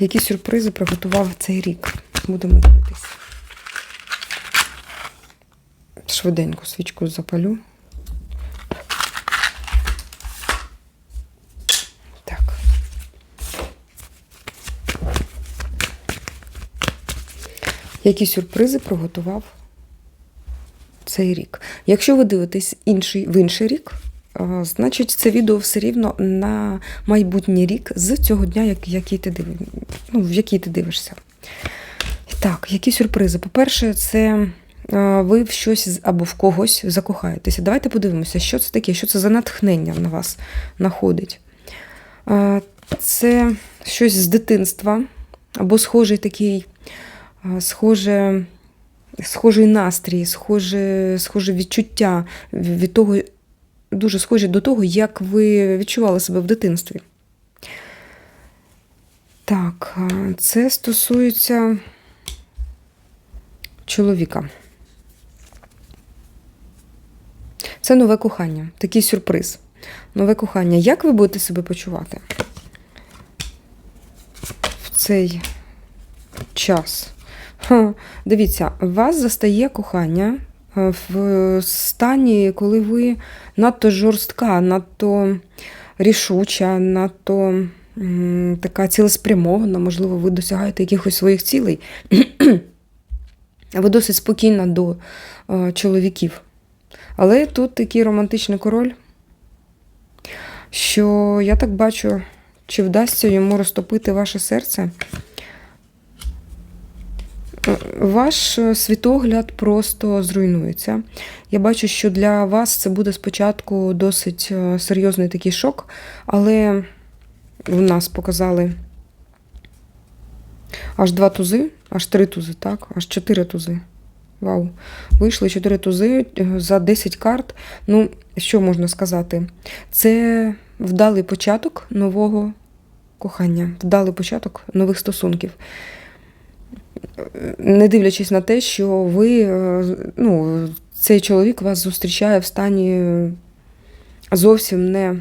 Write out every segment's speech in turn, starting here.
Які сюрпризи приготував цей рік? Будемо дивитися. Швиденько свічку запалю. Так. Які сюрпризи приготував цей рік? Якщо ви дивитесь інший, в інший рік, значить це відео все рівно на майбутній рік з цього дня, як- який ти див... ну, в який ти дивишся. Так, які сюрпризи? По-перше, це а, ви в щось або в когось закохаєтеся. Давайте подивимося, що це таке, що це за натхнення на вас находить. А, Це щось з дитинства, або схожий такий, схоже, схожий настрій, схоже, схоже відчуття від того, дуже схожі до того, як ви відчували себе в дитинстві. Так, це стосується чоловіка. Це нове кохання, такий сюрприз. Нове кохання. Як ви будете себе почувати в цей час? Ха, Дивіться, вас застає кохання в стані, коли ви надто жорстка, надто рішуча, надто така цілеспрямована, можливо, ви досягаєте якихось своїх цілей. Ви досить спокійна до е, чоловіків. Але тут такий романтичний король, що я так бачу, чи вдасться йому розтопити ваше серце. Ваш е, світогляд просто зруйнується. Я бачу, що для вас це буде спочатку досить е, серйозний такий шок, але в нас показали аж два тузи, аж три тузи, так? Аж чотири тузи. Вау. Вийшли чотири тузи е, за 10 карт. Ну, що можна сказати? Це вдалий початок нового кохання, вдалий початок нових стосунків. Е, Не дивлячись на те, що ви, е, ну, цей чоловік вас зустрічає в стані е, зовсім не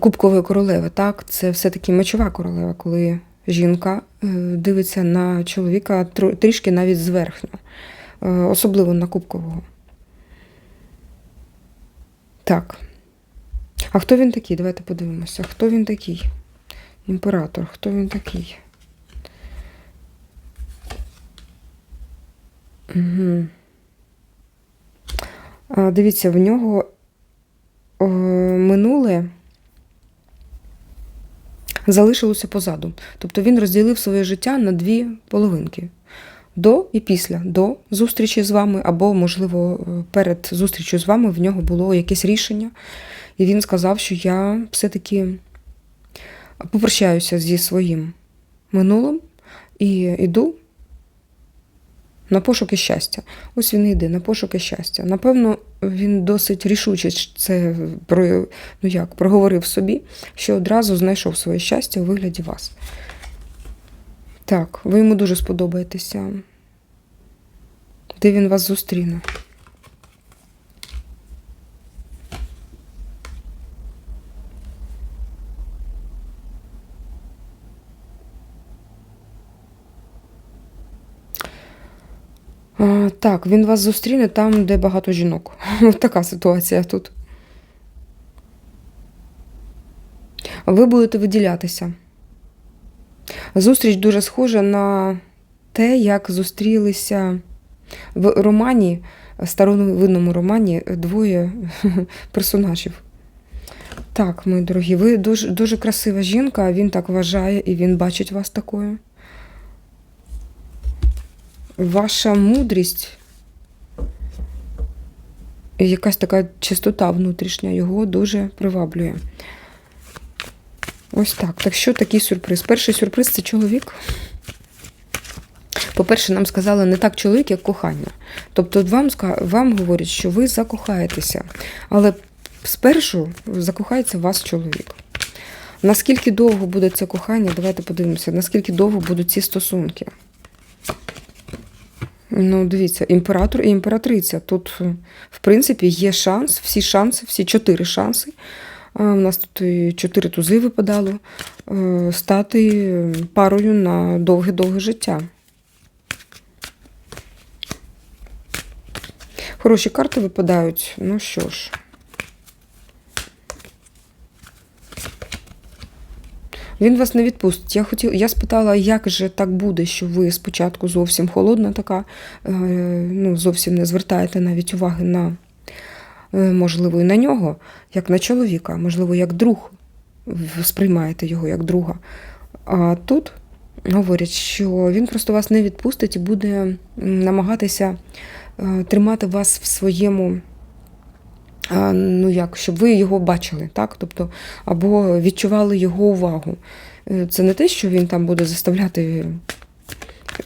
Кубкової королеви, так, це все-таки мечова королева, коли жінка е, дивиться на чоловіка трішки навіть зверхньо, е, особливо на кубкового. Так. А хто він такий? Давайте подивимося. Хто він такий? Імператор, хто він такий? Угу. А, дивіться, в нього е, минуле залишилося позаду. Тобто він розділив своє життя на дві половинки: до і після, до зустрічі з вами, або, можливо, перед зустрічю з вами в нього було якесь рішення, і він сказав, що я все-таки попрощаюся зі своїм минулим і йду на пошуки щастя. Ось він йде на пошуки щастя. Напевно, він досить рішуче це про, ну як, проговорив собі, що одразу знайшов своє щастя у вигляді вас. Так, ви йому дуже сподобаєтеся. Де він вас зустріне? А, так, він вас зустріне там, де багато жінок. Така ситуація тут. Ви будете виділятися. Зустріч дуже схожа на те, як зустрілися в романі, старовинному романі, двоє персонажів. Так, мої дорогі, ви дуже, дуже красива жінка, він так вважає і він бачить вас такою. Ваша мудрість, якась така чистота внутрішня його дуже приваблює. Ось так. Так що такий сюрприз? Перший сюрприз це чоловік. По-перше, нам сказали не так чоловік, як кохання. Тобто вам, вам говорять, що ви закохаєтеся, але спершу закохається вас чоловік. Наскільки довго буде це кохання? Давайте подивимося, наскільки довго будуть ці стосунки. Ну, дивіться, імператор і імператриця. Тут, в принципі, є шанс, всі шанси, всі чотири шанси У нас тут і чотири тузи випадало. е, Стати парою на довге-довге життя. Хороші карти випадають. Ну що ж. Він вас не відпустить. Я хотіла, я спитала, як же так буде, що ви спочатку зовсім холодна така, е, ну, зовсім не звертаєте навіть уваги на, е, можливо, і на нього, як на чоловіка, можливо, як друг. Сприймаєте його як друга. А тут говорять, що він просто вас не відпустить і буде намагатися е, тримати вас в своєму. Ну як, щоб ви його бачили, так? Тобто, або відчували його увагу. Е, Це не те, що він там буде заставляти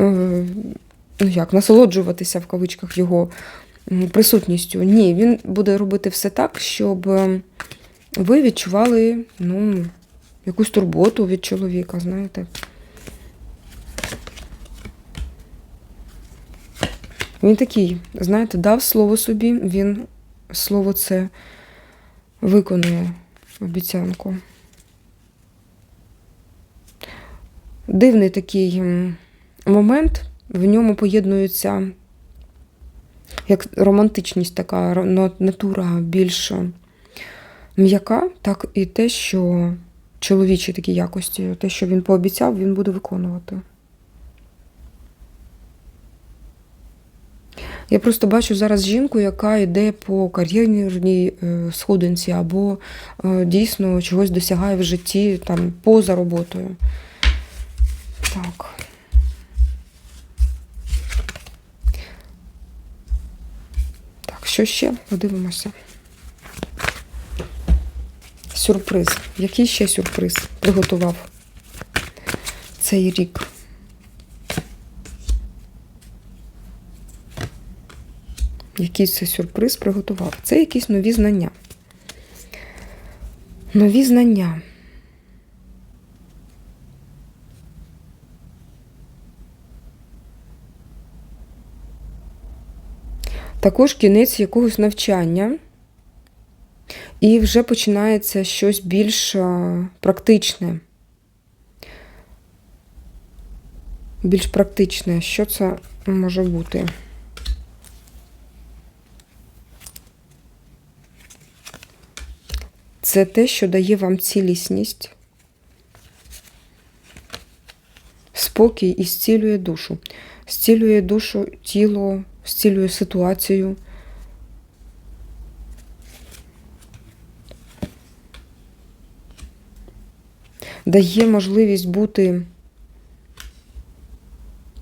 е, ну як, насолоджуватися в кавичках його присутністю. Ні, він буде робити все так, щоб е, ви відчували ну, якусь турботу від чоловіка, знаєте. Він такий, знаєте, дав слово собі, він слово це виконує обіцянку. Дивний такий момент, в ньому поєднується як романтичність, така натура більш м'яка, так і те, що чоловічі такі якості, те, що він пообіцяв, він буде виконувати. Я просто бачу зараз жінку, яка йде по кар'єрній е, сходинці, або е, дійсно чогось досягає в житті там поза роботою. Так. Так, що ще? Подивимося. Сюрприз. Який ще сюрприз приготував цей рік? Який це сюрприз приготував? Це якісь нові знання. Нові знання. Також кінець якогось навчання. І вже починається щось більш практичне. Більш практичне. Що це може бути? Це те, що дає вам цілісність, спокій і зцілює душу. Зцілює душу, тіло, зцілює ситуацію. Дає можливість бути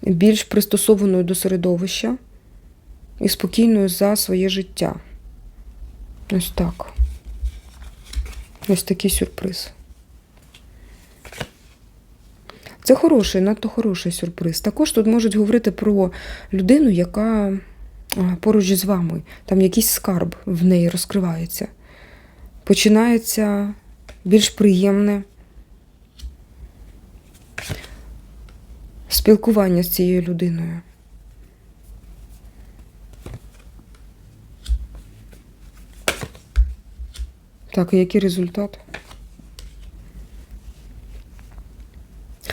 більш пристосованою до середовища і спокійною за своє життя. Ось так. Ось такий сюрприз. Це хороший, надто хороший сюрприз. Також тут можуть говорити про людину, яка поруч із вами, там якийсь скарб в неї розкривається. Починається більш приємне спілкування з цією людиною. Так, і який результат?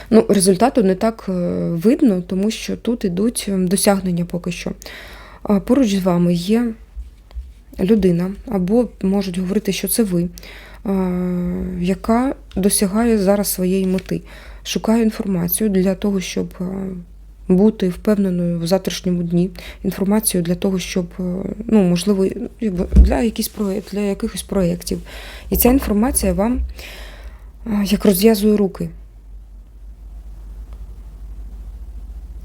Ну, результату не так е, видно, тому що тут ідуть ем, досягнення поки що. Поруч з вами є людина, або можуть говорити, що це ви, яка досягає зараз своєї мети, шукає інформацію для того, щоб е, бути впевненою в завтрашньому дні, інформацію для того, щоб, е, ну, можливо, для, якісь проєкт, для якихось проєктів. І ця інформація вам е, як розв'язує руки.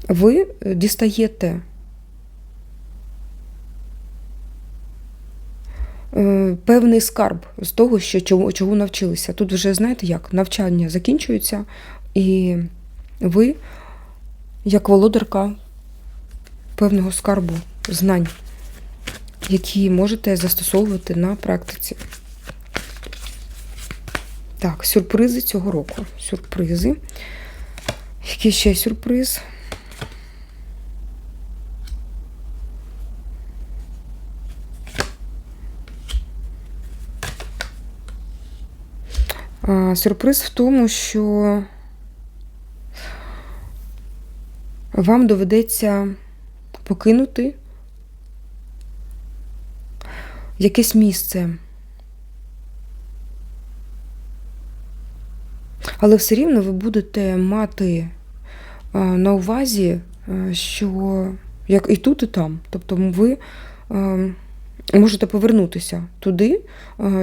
Ви дістаєте е, певний скарб з того, що чого, чого навчилися. Тут вже знаєте як, навчання закінчується, і ви, як володарка певного скарбу знань, які можете застосовувати на практиці. Так, сюрпризи цього року. Сюрпризи. Який ще сюрприз? Сюрприз в тому, що вам доведеться покинути якесь місце. Але все рівно ви будете мати на увазі, що як і тут, і там. Тобто ви можете повернутися туди,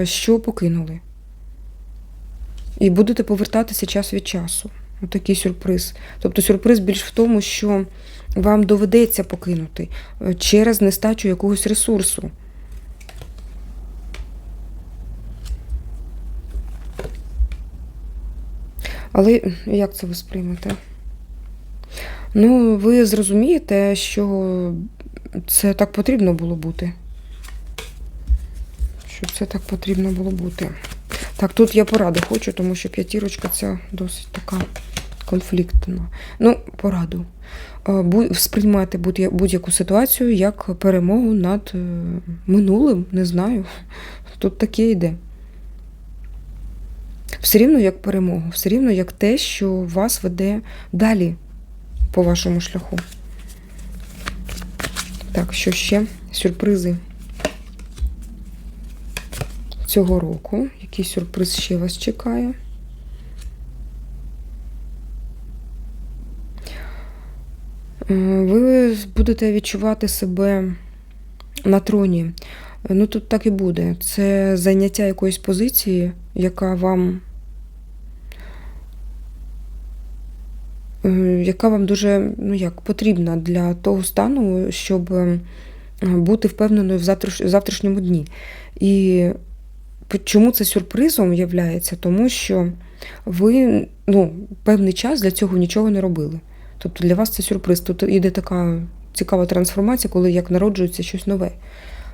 що покинули. І будете повертатися час від часу. Отакий сюрприз. Тобто сюрприз більш в тому, що вам доведеться покинути е, через нестачу якогось ресурсу. Але як це ви сприймете? Ну, ви зрозумієте, що це так потрібно було бути. Що це так потрібно було бути. Так, тут я поради хочу, тому що п'ятірочка ця досить така конфліктна. Ну, пораду. Е, Сприймати будь- будь-яку ситуацію як перемогу над е, минулим, не знаю. Тут таке йде. Все рівно як перемогу, все рівно як те, що вас веде далі по вашому шляху. Так, що ще? Сюрпризи цього року. Який сюрприз ще вас чекає? Е, Ви будете відчувати себе на троні. Ну, тут так і буде. Це зайняття якоїсь позиції, яка вам. е, Яка вам дуже ну як, потрібна для того стану, щоб е, бути впевненою в завтрашньому дні. І чому це сюрпризом являється? Тому що ви ну, певний час для цього нічого не робили. Тобто для вас це сюрприз. Тут іде така цікава трансформація, коли як народжується щось нове.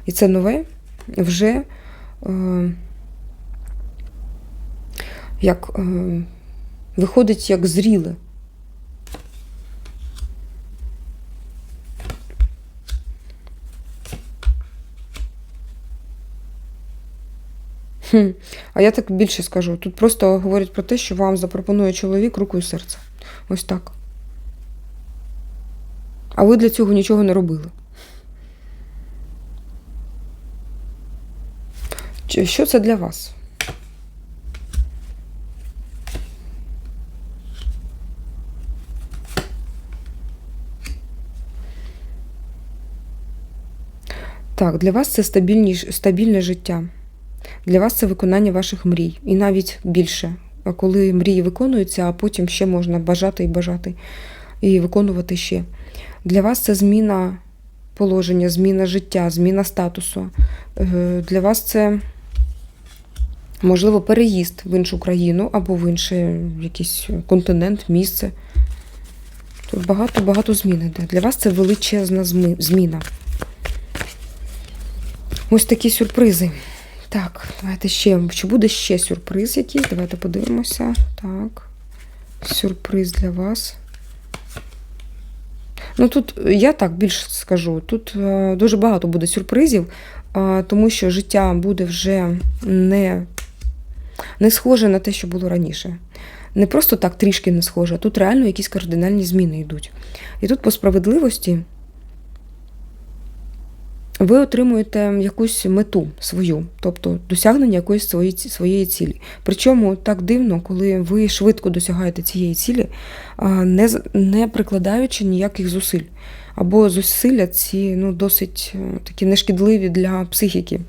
І це нове вже е, як, е, виходить як зріле. А я так більше скажу. Тут просто говорять про те, що вам запропонує чоловік руку і серце. Ось так. А ви для цього нічого не робили. Що це для вас? Так, для вас це стабільне життя. Для вас це виконання ваших мрій. І навіть більше. Коли мрії виконуються, а потім ще можна бажати і бажати, і виконувати ще. Для вас це зміна положення, зміна життя, зміна статусу. Е, Для вас це, можливо, переїзд в іншу країну або в інший якийсь континент, місце. Тут багато-багато змін іде. Для вас це величезна зміна. Ось такі сюрпризи. Так, давайте ще. Чи буде ще сюрприз якийсь? Давайте подивимося. Так. Сюрприз для вас. Ну тут я так більше скажу. Тут е, дуже багато буде сюрпризів, е, тому що життя буде вже не, не схоже на те, що було раніше. Не просто так трішки не схоже, а тут реально якісь кардинальні зміни йдуть. І тут по справедливості ви отримуєте якусь мету свою, тобто досягнення якоїсь своєї, своєї цілі. Причому так дивно, коли ви швидко досягаєте цієї цілі, не, не прикладаючи ніяких зусиль. Або зусилля ці ну, досить е, такі нешкідливі для психіки.